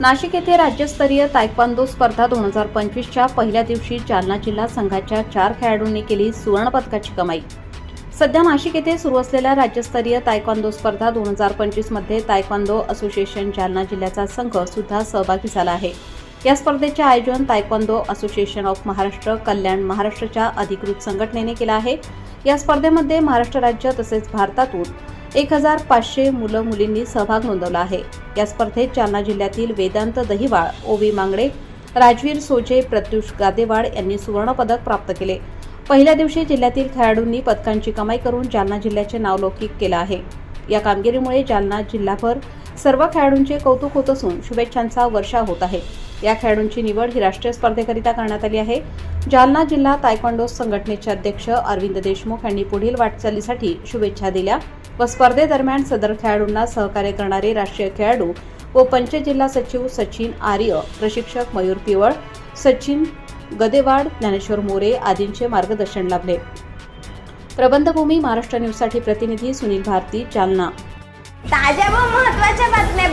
नाशिक येथे राज्यस्तरीय तायक्वांदो स्पर्धा दोन हजार पंचवीसच्या पहिल्या दिवशी जालना जिल्हा संघाच्या चार खेळाडूंनी केली सुवर्णपदकाची कमाई. सध्या नाशिक येथे सुरू असलेल्या राज्यस्तरीय तायक्वांदो स्पर्धा दोन हजार पंचवीसमध्ये तायक्वांदो असोसिएशन जालना जिल्ह्याचा संघ सुद्धा सहभागी झाला आहे. या स्पर्धेचे आयोजन taekwondo association of Maharashtra Kalyan महाराष्ट्राच्या अधिकृत संघटनेने केलं आहे. या स्पर्धेमध्ये महाराष्ट्र राज्य तसेच भारतातून एक हजार पाचशे मुलं मुलींनी सहभाग नोंदवला आहे. या स्पर्धेत जालना जिल्ह्यातील वेदांत दहिवाळ ओवी मांगडे राजवीर सोजे प्रत्युष गादेवाड यांनी सुवर्णपदक प्राप्त केले. पहिल्या दिवशी जिल्ह्यातील खेळाडूंनी पदकांची कमाई करून जालना जिल्ह्याचे नावलौकिक केलं आहे. या कामगिरीमुळे जालना जिल्हाभर सर्व खेळाडूंचे कौतुक होत असून शुभेच्छांचा वर्षा होत आहे. या खेळाडूंची निवड ही राष्ट्रीय स्पर्धेकरिता करण्यात आली आहे. जालना जिल्हा तायक्वांडो संघटनेचे अध्यक्ष अरविंद देशमुख यांनी पुढील वाटचालीसाठी शुभेच्छा दिल्या. व स्पर्धेदरम्यान सदर खेळाडूंना सहकार्य करणारे राष्ट्रीय खेळाडू व पंच जिल्हा सचिव सचिन आर्य प्रशिक्षक मयूर पिवळ सचिन गदेवाड ज्ञानेश्वर मोरे आदींचे मार्गदर्शन लाभले. प्रबंधभूमी महाराष्ट्र न्यूजसाठी प्रतिनिधी सुनील भारती जालना. ताज्या व महत्त्वाच्या बातम्या